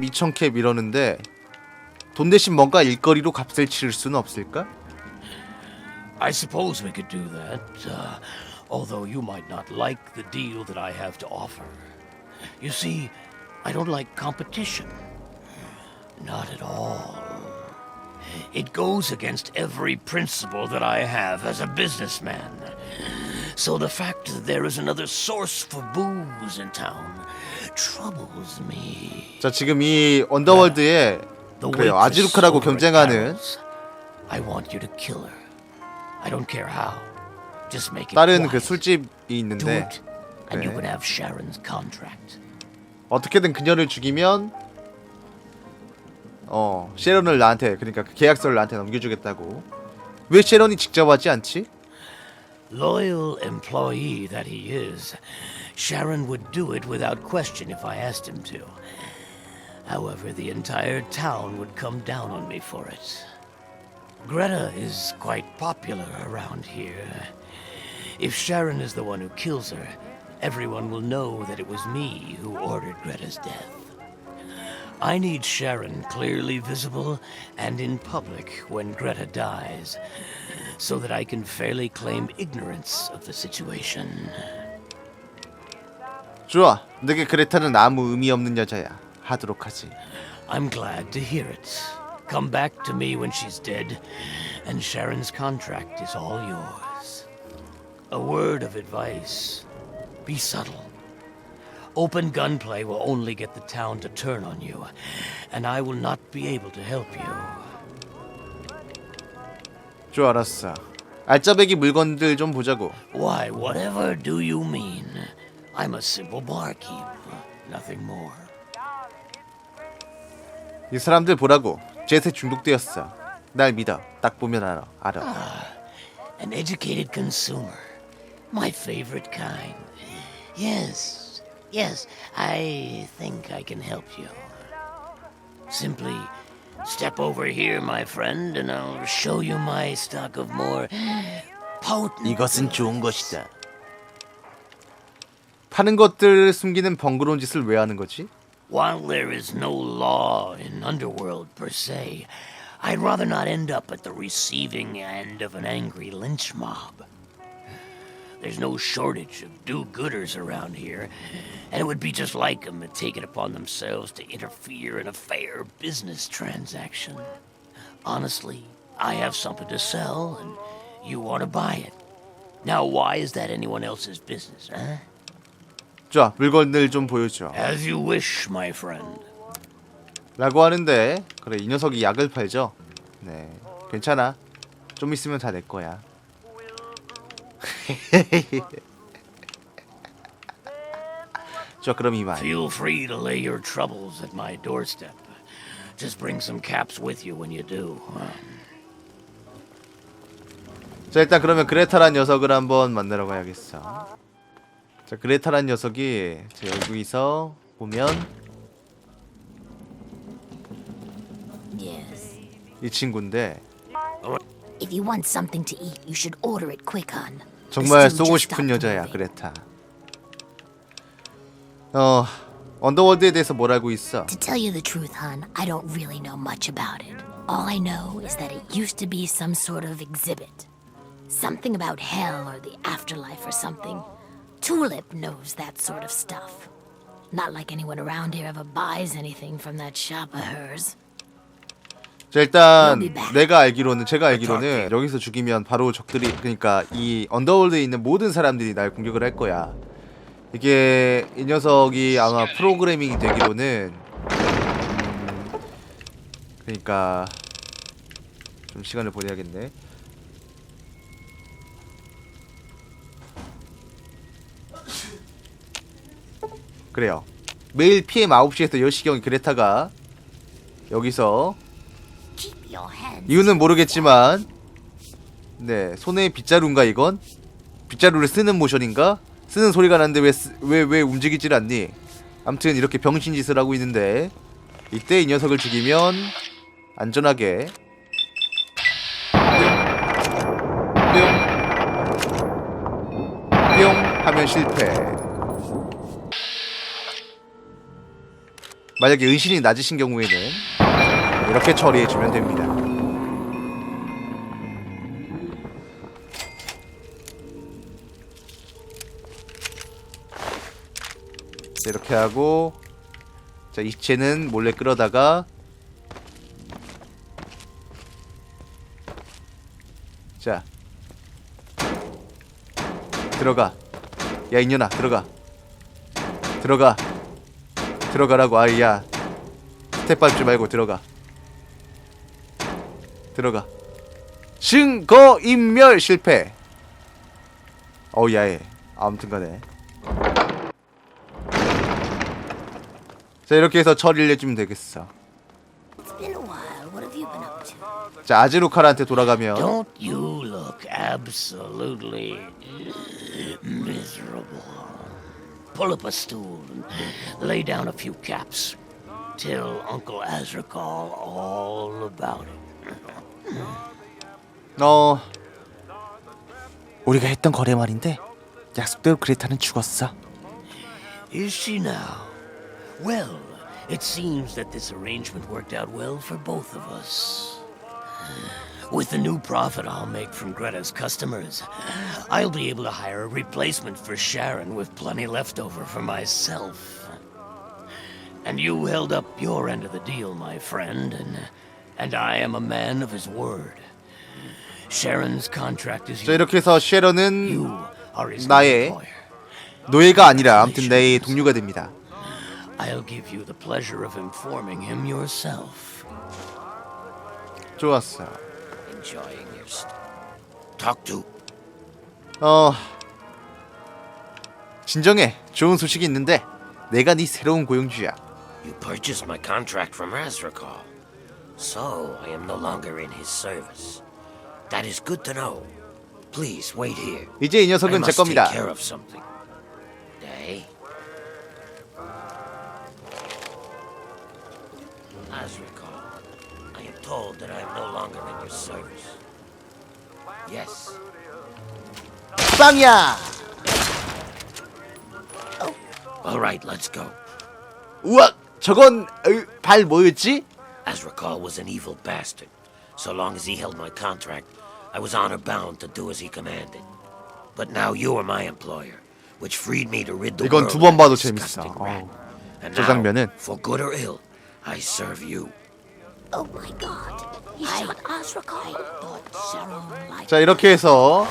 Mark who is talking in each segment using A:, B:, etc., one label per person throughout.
A: 미천캡 이러는데 돈 대신 뭔가 일거리로 값을 치를 수는 없을까?
B: I suppose we could do that, uh, although you might not like the deal that I have to offer. You see, I don't like competition. Not at all. It goes against every principle that I have as a businessman. So the fact that there is another source for booze in town troubles me.
A: 자 지금 이 언더월드에 그래요 아지루카라고 경쟁하는
B: Carol's. I want you to kill her. I don't care how. Just make it
A: 다른 그. 술집이 있는데
B: it, and you
A: 그래.
B: can have Sharon's contract.
A: 어떻게든 그녀를 죽이면 어 셰런을 나한테 그러니까 그 계약서를 나한테 넘겨주겠다고 왜 셰런이 직접 하지 않지?
B: Loyal employee that he is, Sharon would do it without question if I asked him to. However, the entire town would come down on me for it. Greta is quite popular around here. If Sharon is the one who kills her, everyone will know that it was me who ordered Greta's death. I need Sharon clearly visible and in public when Greta dies, so that I can fairly claim ignorance of the situation.
A: 좋아 내게 그레타는 아무 의미 없는 여자야 하도록 하지
B: I'm glad to hear it. Come back to me when she's dead, and Sharon's contract is all yours. A word of advice be subtle. Open gunplay will only get the town to turn on you, and I will not be able to help you.
A: 좋아 알았어 알짜배기 물건들 좀 보자고
B: Why, whatever do you mean? I'm a simple barkeep, nothing more.
A: 이 사람들 보라고 젯에 중독되었어 날 믿어 딱 보면 알아 알아
B: An educated consumer. My favorite kind. Yes, yes, I think I can help you. Simply step over here, my friend, and I'll show you my stock of more potent.
A: 이것은 좋은 것이다 파는 것들 숨기는 번거로운 짓을 왜 하는 거지?
B: While there is no law in Underworld per se, I'd rather not end up at the receiving end of an angry lynch mob. There's no shortage of do-gooders around here, and it would be just like them to take it upon themselves to interfere in a fair business transaction. Honestly, I have something to sell, and you want to buy it. Now, why is that anyone else's business, huh?
A: 좋아 물건들 좀 보여줘
B: As you wish, my friend.
A: 라고 하는데 그래 이 녀석이 약을 팔죠 네 괜찮아 좀 있으면 다 내 거야 좋아 그럼 이만
B: Feel free to lay your troubles at my doorstep. Just bring some caps with you when you do.
A: 자 일단 그러면 그레타란 녀석을 한번 만나러 가야겠어 자 그레타란 녀석이 자, 여기서 보면
C: Yes.
A: 이 친구인데
C: If you want something to eat, you should order it quick. The
A: 정말 쏘고 싶은 여자야. 그레타 어 언더월드에 대해서 뭘 알고 있어
C: To tell you the truth, hon, I don't really know much about it. All I know is that it used to be some sort of exhibit. Something about hell or the afterlife or something. Tulip knows that sort of stuff. Not like anyone around here ever buys anything from that shop of hers.
A: 자 일단. 내가 알기로는 제가 알기로는 여기서 죽이면 바로 적들이 그러니까 이 언더월드에 있는 모든 사람들이 날 공격을 할 거야. 이게 이 녀석이 아마 프로그래밍이 되기로는 음, 그러니까 좀 시간을 보내야겠네. 그래요. 매일 PM 9시에서 10시경 그레타가 여기서. 이유는 모르겠지만 네 손에 빗자루인가 이건? 빗자루를 쓰는 모션인가? 쓰는 소리가 나는데 왜 왜 왜 움직이질 않니? 암튼 이렇게 병신 짓을 하고 있는데 이때 이 녀석을 죽이면 안전하게. 뿅, 뿅 하면 실패 만약에 은신이 낮으신 경우에는 이렇게 처리해주면 됩니다. 자, 이렇게 하고 자 이체는 몰래 끌어다가 자 들어가. 야 이년아 들어가. 들어가 들어가라고 아이야. 스텝 밟지 말고 들어가. 들어가. 증거 인멸 실패. 어우 야해. 아무튼간에. 자 이렇게 해서 처리를 해주면 되겠어? 자 아즈루카르한테 돌아가면
B: Pull up a stool and lay down a few caps. Tell Uncle Azrakal all about it.
A: 어 우리가 했던 거래 말인데 약속대로 그레타는 죽었어
B: Is she now? Well, it seems that this arrangement worked out well for both of us. With the new profit I'll make from Greta's customers, I'll be able to hire a replacement for Sharon with plenty left over for myself. And you held up your end of the deal, my friend, and and I am a man of his word. Sharon's contract is
A: 자
B: yours.
A: 이렇게 해서 쉐런은
B: You are his
A: 나의
B: employer.
A: 노예가 아니라 아무튼 내 동료가 됩니다
B: I'll give you the pleasure of informing him yourself.
A: 좋았어
B: Enjoying your st- Talk to.
A: 어 진정해 좋은 소식이 있는데 내가 네 새로운 고용주야
D: You purchased my contract from Razrakal. So I am no longer in his service. That is good to know. Please wait here.
A: 이제 이
D: I
A: 녀석은 제
D: must take
A: 겁니다
D: care of something. that I am no longer in your service. Yes.
A: 빵이야
D: All right, let's go.
A: 우와 저건 으, 발 뭐였지?
D: Azrakal was an evil bastard. So long as he held my contract, I was honor bound to do as he commanded. But now you are my employer, which freed me to rid the
A: 이건
D: world
A: 두 번
D: of
A: 봐도
D: that
A: 재밌어.
D: disgusting rat.
A: 어우,
D: And
A: 저
D: now,
A: 장면은
D: for good or ill, I serve you.
A: 자 이렇게 해서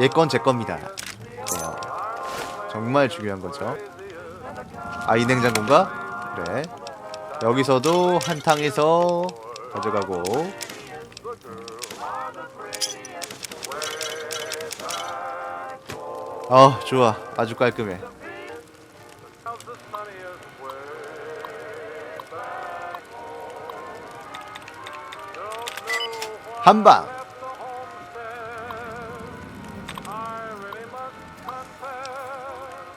A: 얘건 제 겁니다. 네. 정말 중요한 거죠. 아 이 냉장고인가? 그래. 여기서도 한탕해서 가져가고. 아 좋아. 아주 깔끔해 한방.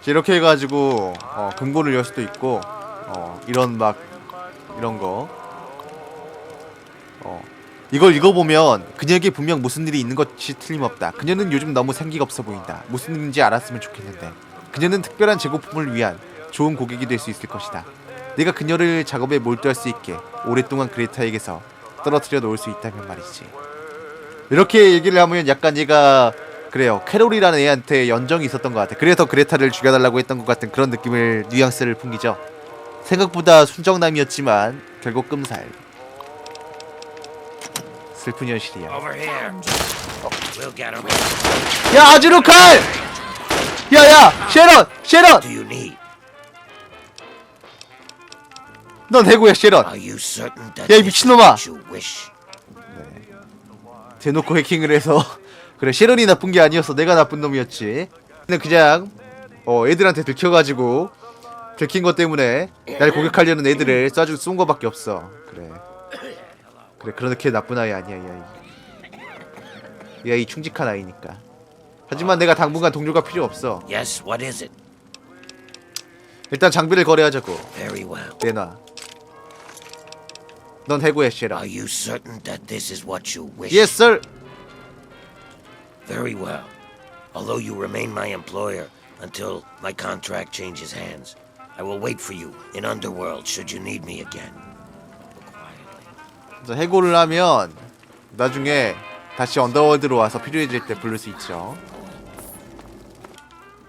A: 이렇게 해가지고 어, 금고를 열 수도 있고 어, 이런 막 이런 거. 어, 이걸 읽어보면 그녀에게 분명 무슨 일이 있는 것이 틀림없다. 그녀는 요즘 너무 생기가 없어 보인다. 무슨 일인지 알았으면 좋겠는데. 그녀는 특별한 재고품을 위한 좋은 고객이 될 수 있을 것이다. 내가 그녀를 작업에 몰두할 수 있게 오랫동안 그레타에게서 떨어뜨려 놓을 수 있다면 말이지. 이렇게 얘기를 하면 약간 얘가 그래요. 캐롤이라는 애한테 연정이 있었던 것 같아. 그래서 그레타를 죽여달라고 했던 것 같은 그런 느낌을 뉘앙스를 풍기죠. 생각보다 순정남이었지만 결국 끔살. 슬픈 현실이야.
D: Him.
A: 야 아즈루칼! 야야 쉐런 쉐런 넌 해고야 쉐런 야, 이 미친놈아.
D: wish?
A: 대놓고 해킹을 해서. 그래 쉐런이 나쁜 게 아니었어 내가 나쁜 놈이었지. 근데 그냥 어 애들한테 들켜가지고 들킨 것 때문에 날 공격하려는 애들을 쏴주 쏜 거밖에 없어. 그래. 그래 그렇게 나쁜 아이 아니야 이 아이. 이 아이 충직한 아이니까. 하지만 내가 당분간 동료가 필요 없어.
D: Yes, what is it?
A: 일단 장비를 거래하자고. 내놔 넌 해고해 쉐런
D: Are you certain that this is what you wish?
A: Yes sir
D: Very well. Although you remain my employer until my contract changes hands, I will wait for you in Underworld should you need me again.
A: 자, 해고를 하면 나중에 다시 언더월드로 와서 필요해질 때 부를 수 있죠.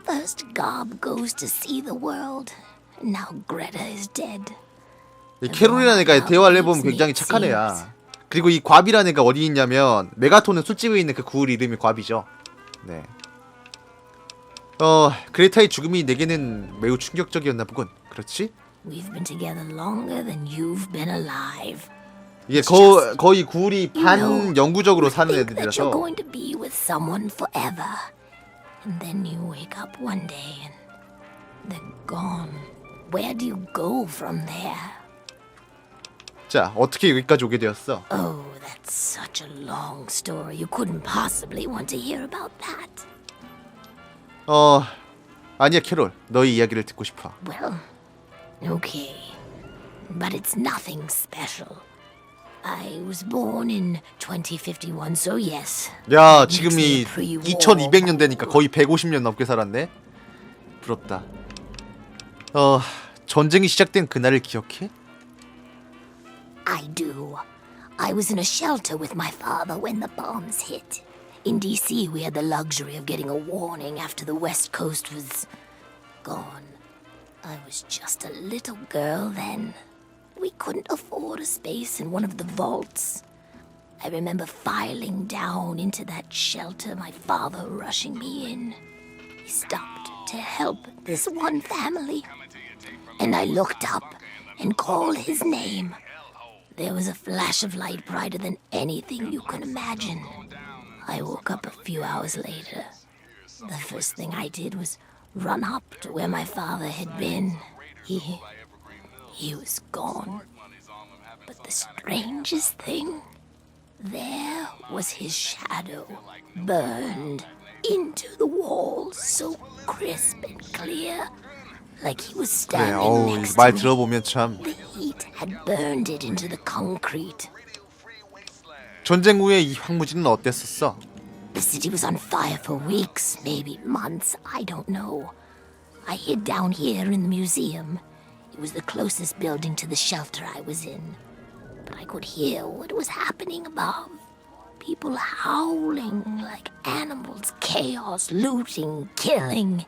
C: First, Gob goes to see the world. Now Greta is dead.
A: 이 캐롤이라는 애가 대화를 해보면 굉장히 착한 애야. 그리고 이 곽이라는 애가 어디 있냐면 메가톤은 술집에 있는 그 구울 이름이 곽이죠. 네. 어 그레타의 죽음이 내게는 매우 충격적이었나 보군. 그렇지? 이게 거, 거의 구울이 반 영구적으로 사는 애들이라서
C: going to be with someone forever. And then you wake up one day and they're gone. Where do you go from there?
A: 자 어떻게 여기까지 오게 되었어?
C: Oh, that's such a long story. You couldn't possibly want to hear about that.
A: 어 아니야 캐롤 너의 이야기를 듣고 싶어.
C: Well, okay. But it's nothing special. I was born in 2051, so yes.
A: 야 지금이 2200년 되니까 거의 150년 넘게 살았네. 부럽다. 어 전쟁이 시작된 그날을 기억해?
C: I do. I was in a shelter with my father when the bombs hit. In DC, we had the luxury of getting a warning after the West Coast was gone. I was just a little girl then. We couldn't afford a space in one of the vaults. I remember filing down into that shelter, my father rushing me in. He stopped to help this one family. And I looked up and called his name. There was a flash of light brighter than anything you can imagine. I woke up a few hours later. The first thing I did was run up to where my father had been. He. he was gone. But the strangest thing there was his shadow, burned into the wall so crisp and clear, like he was
A: 그래
C: standing
A: 어우
C: next
A: 말
C: to me.
A: 들어보면 참
C: The heat had burned it into the concrete.
A: 전쟁 후에 이 황무지는 어땠었어?
C: The city was on fire for weeks, maybe months, I don't know. I hid down here in the museum. It was the closest building to the shelter I was in. But I could hear what was happening above. People howling like animals, chaos, looting, killing.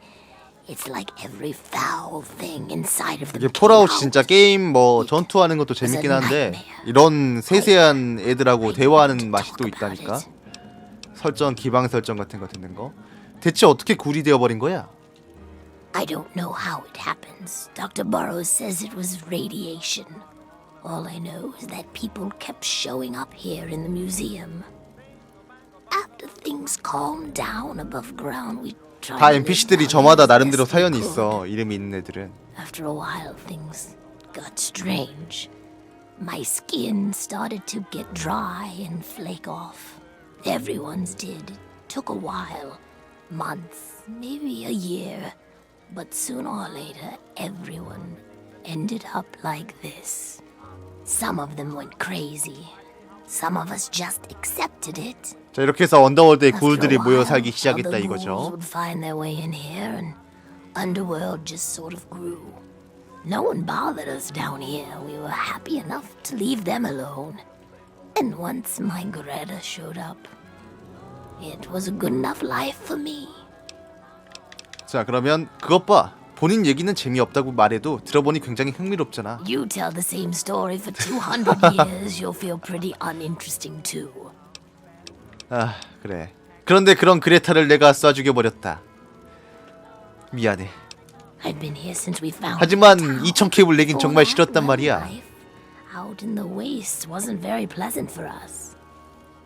C: It's like every foul thing inside of them.
A: 이게 폴아웃. 진짜 게임 뭐 전투하는 것도 재밌긴 한데 이런 세세한 애들하고 대화하는 맛이 또 있다니까 설정 기방 설정 같은 거 듣는 거 대체 어떻게 굴이 되어 버린 거야?
C: I don't know how it happens. Dr. Burrows says it was radiation. All I know is that people kept showing up here in the museum. After things calmed down above ground, we
A: 다
C: to live
A: NPC들이
C: down
A: 저마다
C: as
A: 나름대로
C: best we
A: 사연이
C: could.
A: 있어 이름이 있는 애들은
C: After a while, things got strange. My skin started to get dry and flake off. Everyone's did. It took a while months, maybe a year. But sooner or later, everyone ended up like this. Some of them went crazy. Some of us just accepted it.
A: 자 이렇게 해서
C: a
A: 굴들이 모여 살기 시작했다 이거죠
C: underworld just sort of grew. No one bothered us down here. We were happy enough to leave them alone. And once my Greta showed up, it was a good enough life for me.
A: 자 그러면 그것 봐 본인 얘기는 재미없다고 말해도 들어보니 굉장히 흥미롭잖아
C: You tell the same story for 200 years, you'll feel pretty uninteresting too.
A: 아 그래 그런데 그런 그레타를 내가 쏴 죽여버렸다 미안해 하지만
C: the town.
A: 2000 캡을 내긴 정말 싫었단 말이야
C: Out in the wastes wasn't very pleasant for us.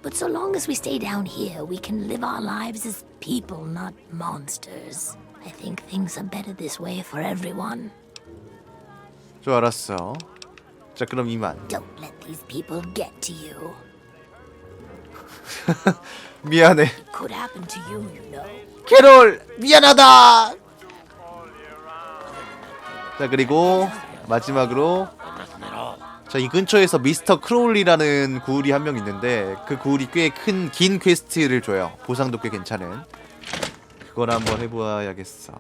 C: But so long as we stay down here, we can live our lives as people, not monsters. I think things are better this way for everyone.
A: 좋아 알았어 자 그럼 이만
C: Don't let these people get to you.
A: 미안해
C: Could happen to you, you know.
A: 캐롤 미안하다 자 그리고 마지막으로. 자 이 근처에서 미스터 크롤리라는 구울이 한 명 있는데 그 구울이 꽤 큰 긴 퀘스트를 줘요 보상도 꽤 괜찮은 그걸 한번 해보아야겠어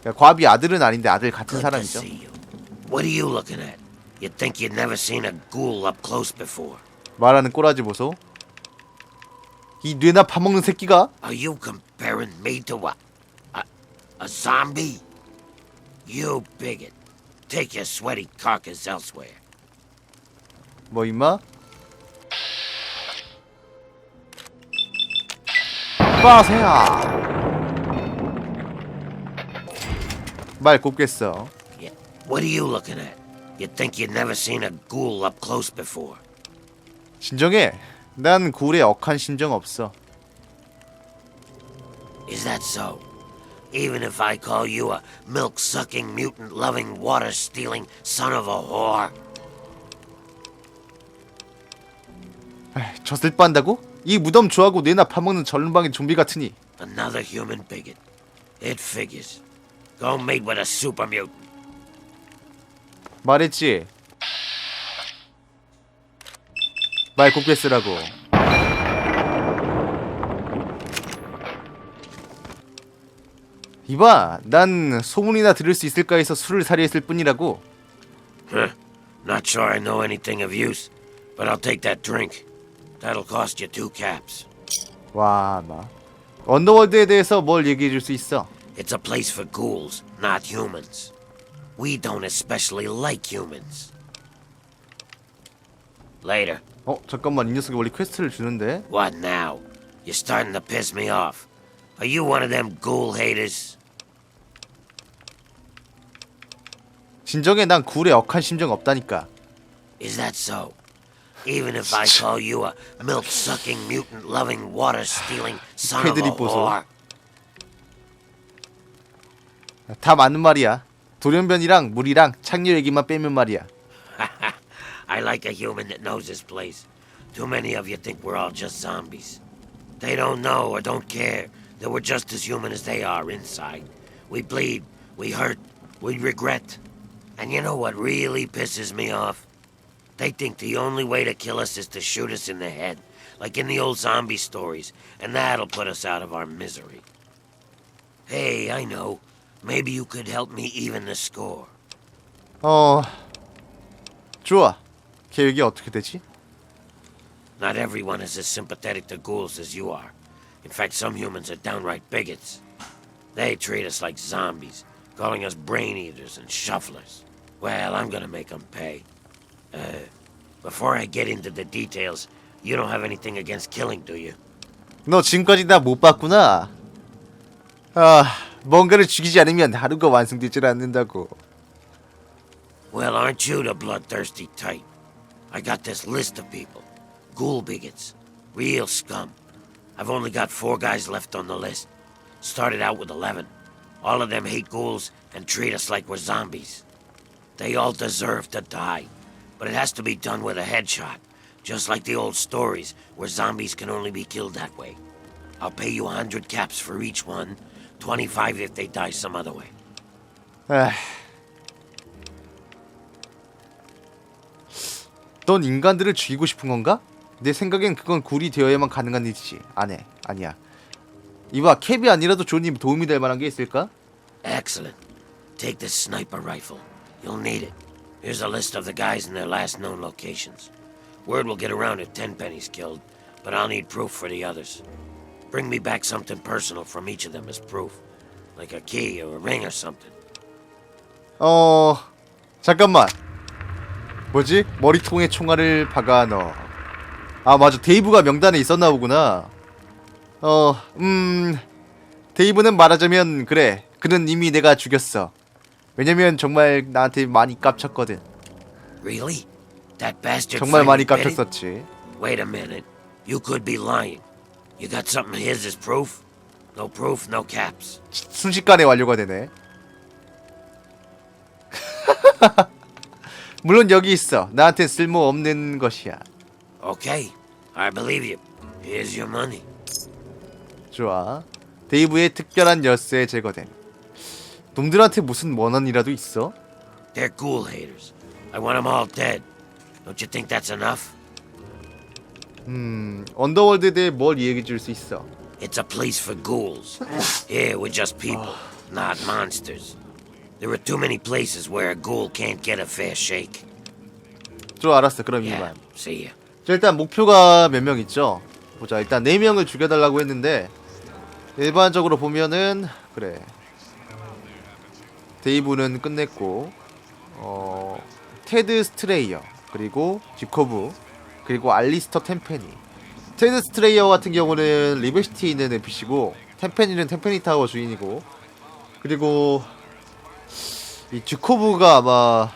A: 그러니까 과비 아들은 아닌데 아들 같은
D: Good to
A: 사람이죠.
D: see you. What are you looking at? You'd think you'd never seen a ghoul up close before.
A: 말하는 꼬라지 보소. 이 뇌나 파먹는 새끼가
D: Are you comparing me to what? A, a zombie? You bigot. Take your sweaty carcass elsewhere.
A: 뭐 임마? 빠세야. 말 곱겠어.
D: Yeah. What are you looking at? You'd think you'd never seen a ghoul up close before.
A: 진정해. 난 굴에 억한 심정 없어.
D: Is that so? Even if I call you a milk-sucking, mutant-loving, water-stealing son of a whore?
A: 에이, 젖을 빤다고? 이 무덤 좋아하고 뇌나 파먹는 전방의 좀비 같으니
D: Another human bigot. It figures. Go mate with a super mutant.
A: 말했지. 말 곱게 쓰라고. 이봐, 난 소문이나 들을 수 있을까 해서 술을 사려 했을 뿐이라고.
D: Not sure I know anything of use, but I'll take that drink. That'll cost you two caps.
A: 와, 마. 언더월드에 대해서 뭘 얘기해 줄 수 있어?
D: It's a place for ghouls, not humans. We don't especially like humans. Later.
A: 어, 잠깐만, 이 녀석이 원래 퀘스트를 주는데.
D: What now? You're starting to piss me off. Are you one of them ghoul haters?
A: 진정해, 난 굴에 억한 심정 없다니까.
D: Is that so? Even if I call you a milk-sucking, mutant-loving, water-stealing son of a
A: 패드립 보소.
D: whore?
A: 다 맞는 말이야. 돌연변이랑 물이랑 창녀 얘기만 빼면 말이야.
D: I like a human that knows his place. Too many of you think we're all just zombies. They don't know or don't care that we're just as human as they are inside. We bleed, we hurt, we regret. And you know what really pisses me off? They think the only way to kill us is to shoot us in the head, like in the old zombie stories, and that'll put us out of our misery. Hey, I know. Maybe you could help me even the score.
A: 어, 좋아. 계획이 어떻게 되지?
D: Not everyone is as sympathetic to ghouls as you are. In fact, some humans are downright bigots. They treat us like zombies, calling us brain eaters and shufflers. Well, I'm gonna make them pay. Uh, before I get into the details, you don't have anything against killing, do you?
A: 너 지금까지 나 못 봤구나. 아, 뭔가를 죽이지 않으면 하루가 완성되질 않는다고.
D: Well, aren't you the bloodthirsty type? I got this list of people. Ghoul bigots. Real scum. I've only got four guys left on the list. Started out with 11. All of them hate ghouls and treat us like we're zombies. They all deserve to die. But it has to be done with a headshot. Just like the old stories, where zombies can only be killed that way. I'll pay you a 100 caps for each one, 25 if they die some other way.
A: 에휴. 넌 인간들을 죽이고 싶은 건가? 내 생각엔 그건 굴이 되어야만 가능한 일이지. 안 해. 아니야. 이봐, 캡이 아니라도 존이 도움이 될 만한 게 있을까?
D: Excellent. Take this sniper rifle. You'll need it. Here's a list of the guys and their last known locations. Word will get around if Tenpenny's killed, but I'll need proof for the others. Bring me back something personal from each of them as proof. Like a key or a ring or something.
A: 어, 잠깐만. 뭐지? 머리통에 총알을 박아 넣어. 아, 맞아. 데이브가 명단에 있었나 보구나. 어, 음. 데이브는 말하자면 그래. 그는 이미 내가 죽였어. 왜냐면 정말 나한테 많이 깝쳤거든.
D: Really? That bastard
A: 정말 많이? 깝쳤었지.
D: Wait a minute. You could be lying. You got something of his as proof? No proof, no caps.
A: 순식간에 완료가 되네. 물론 여기 있어. 나한테 쓸모 없는 것이야.
D: Okay, I believe you. Here's your money.
A: 좋아. 데이브의 특별한 열쇠 제거됨. 놈들한테 무슨 원한이라도 있어?
D: They're ghoul haters. I want them all dead. Don't you think that's enough?
A: 음, 언더월드에 대해 뭘 얘기해 줄 수 있어?
D: It's a place for ghouls. Here, we're just people. not monsters. There are too many places where a ghoul can't get a fair shake.
A: 좀 알았어. 그럼
D: Yeah,
A: 이만.
D: see ya.
A: 자 일단 목표가 몇 명 있죠? 보자 일단 4명을 죽여달라고 했는데 일반적으로 보면은 그래 데이브는 끝냈고 어 테드 스트레이어 그리고 지코브 그리고 알리스터 템페니 테드 스트레이어 같은 경우는 리버시티에 있는 NPC고 템페니는 템페니 타워 주인이고 그리고 이 주코브가 아마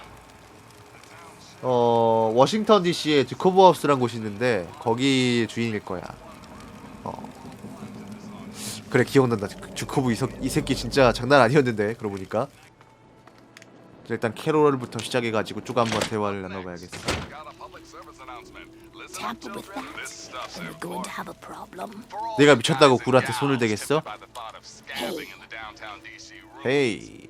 A: 어 워싱턴 DC에 주코브 하우스란 곳이 있는데 거기 주인일 거야. 어 그래 기억난다. 주- 주코브 이, 석, 이 새끼 진짜 장난 아니었는데 그러고 보니까 자, 일단 캐롤부터 시작해가지고 쭉 한번 대화를 나눠봐야겠어.
C: Tamper with that, and we're going to have a problem.
A: 내가 미쳤다고 굴한테 손을 대겠어? 헤이.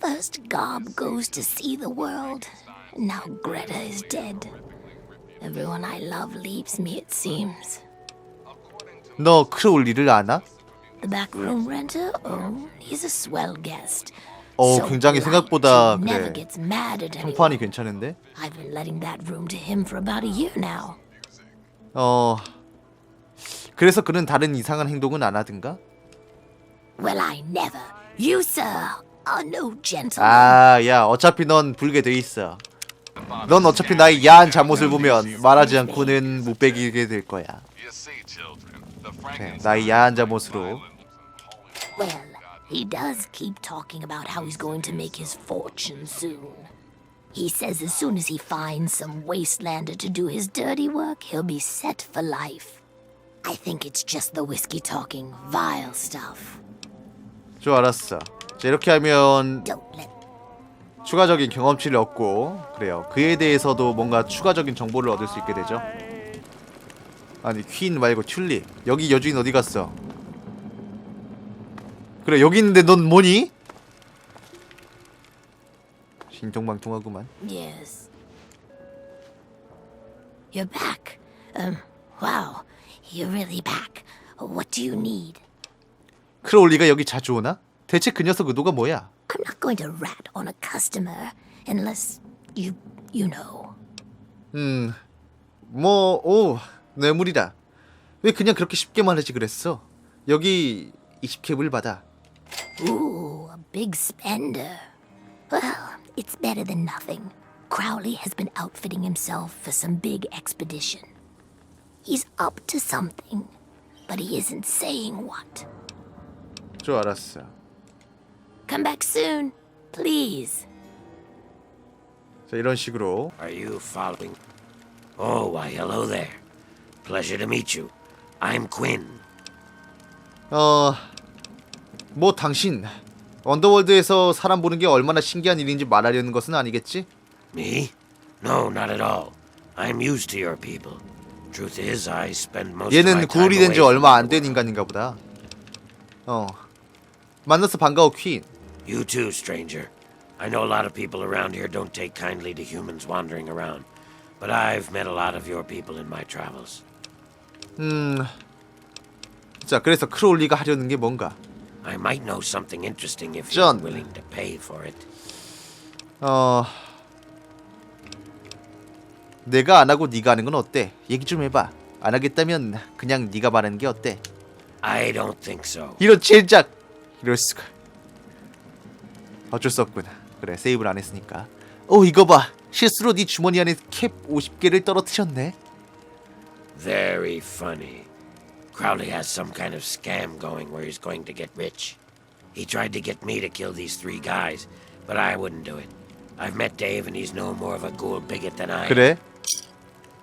C: First, Gob goes to see the world. Now Greta is dead. Everyone I love leaves me, it seems.
A: 너 크롤리를 아나?
C: The back room renter? Oh, he's a swell guest.
A: 어
C: So
A: 굉장히
C: polite,
A: 생각보다
C: he never
A: 그래
C: gets mad at anyone.
A: 평판이 괜찮은데?
C: I've been letting that room to him for about a year now.
A: 어 그래서 그는 다른 이상한 행동은 안 하든가?
C: Well, I never. You, sir, are no gentleman.
A: 아, 야, 어차피 넌 불게 돼 있어. 넌 어차피 나의 야한 잠옷을 보면 말하지 않고는 못 베기게 될 거야. 그래, 나의 야한 잠옷으로.
C: Well, he does keep talking about how he's going to make his fortune soon. He says as soon as he finds some wastelander to do his dirty work, he'll be set for life. I think it's just the whiskey talking, vile stuff.
A: 좋아, 알았어. 자, 이렇게 하면
C: Don't let
A: 추가적인 경험치를 얻고 그래요. 그에 대해서도 뭔가 추가적인 정보를 얻을 수 있게 되죠. 아니, 퀸 말고 튤립. 여기 여주인 어디 갔어? 그래, 여기 있는데 넌 뭐니? 신통방통하구만.
C: Yes. You're back. Um, wow. You're really back. What do you need?
A: 크롤리가 여기 자주 오나? 대체 그 녀석 의도가 뭐야?
C: I'm not going to rat on a customer unless you, you know.
A: 음, 뭐, 오, 뇌물이다. 왜 그냥 그렇게 쉽게 말하지 그랬어? 여기 20캡을 받아.
C: Ooh, a big spender. Well, it's better than nothing. Crowley has been outfitting himself for some big expedition. He's up to something, but he isn't saying what.
A: 좀 알았어.
C: Come back soon, please.
A: 자, 이런 식으로.
D: Are you following? Oh, why, hello there. Pleasure to meet you. I'm Quinn.
A: 어, 뭐 당신 언더월드에서 사람 보는 게 얼마나 신기한 일인지 말하려는 것은 아니겠지?
D: Me? No, not at all. I'm used to your people. Truth is, I spend most of my
A: 얘는
D: time
A: 구울이 된지
D: away
A: 얼마
D: from
A: 안된 인간인가 보다. 어, 만나서 반가워 퀸.
D: You too, stranger. I know a lot of people around here don't take kindly to humans wandering around, but I've met a lot of your people in my travels.
A: 음, 자 그래서 크롤리가 하려는 게 뭔가?
D: I might know something interesting if you're willing to pay for it.
A: 어, 내가 안 하고 네가 하는 건 어때? 얘기 좀 해봐. 안 하겠다면 그냥 네가 말하는 게 어때?
D: I don't think so.
A: 이런 젠장! 이럴 수가. 어쩔 수 없구나. 그래 세이브를 안 했으니까. 어 이거 봐. 실수로 네 주머니 안에 캡 50개를 떨어뜨렸네.
D: Very funny. Crowley has some kind of scam going where he's going to get rich. He tried to get me to kill these three guys, but I wouldn't do it. I've met Dave and he's no more of a ghoul bigot than I am.
A: 그래?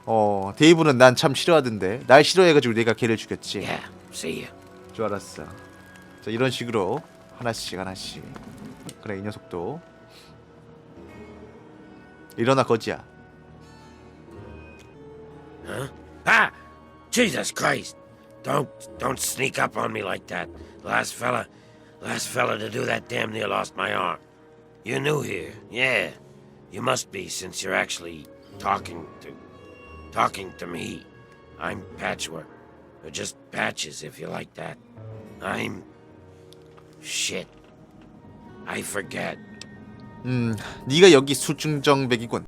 A: 어 데이브는 난 참 싫어하던데. 날 싫어해가지고 내가 걔를 죽였지.
D: Yeah, see ya.
A: 줄 알았어. 자 이런 식으로 하나씩 하나씩. 그래 이 녀석도 일어나 거지야.
D: Ah! Jesus Christ! Don't don't sneak up on me like that. Last fella last fella to do that damn near lost my arm. You're new here, yeah. You must be since you're actually talking to talking to me. I'm patchwork. Or just patches if you like that. I'm shit. I forget.
A: 음, 네가 여기 수중정백이군.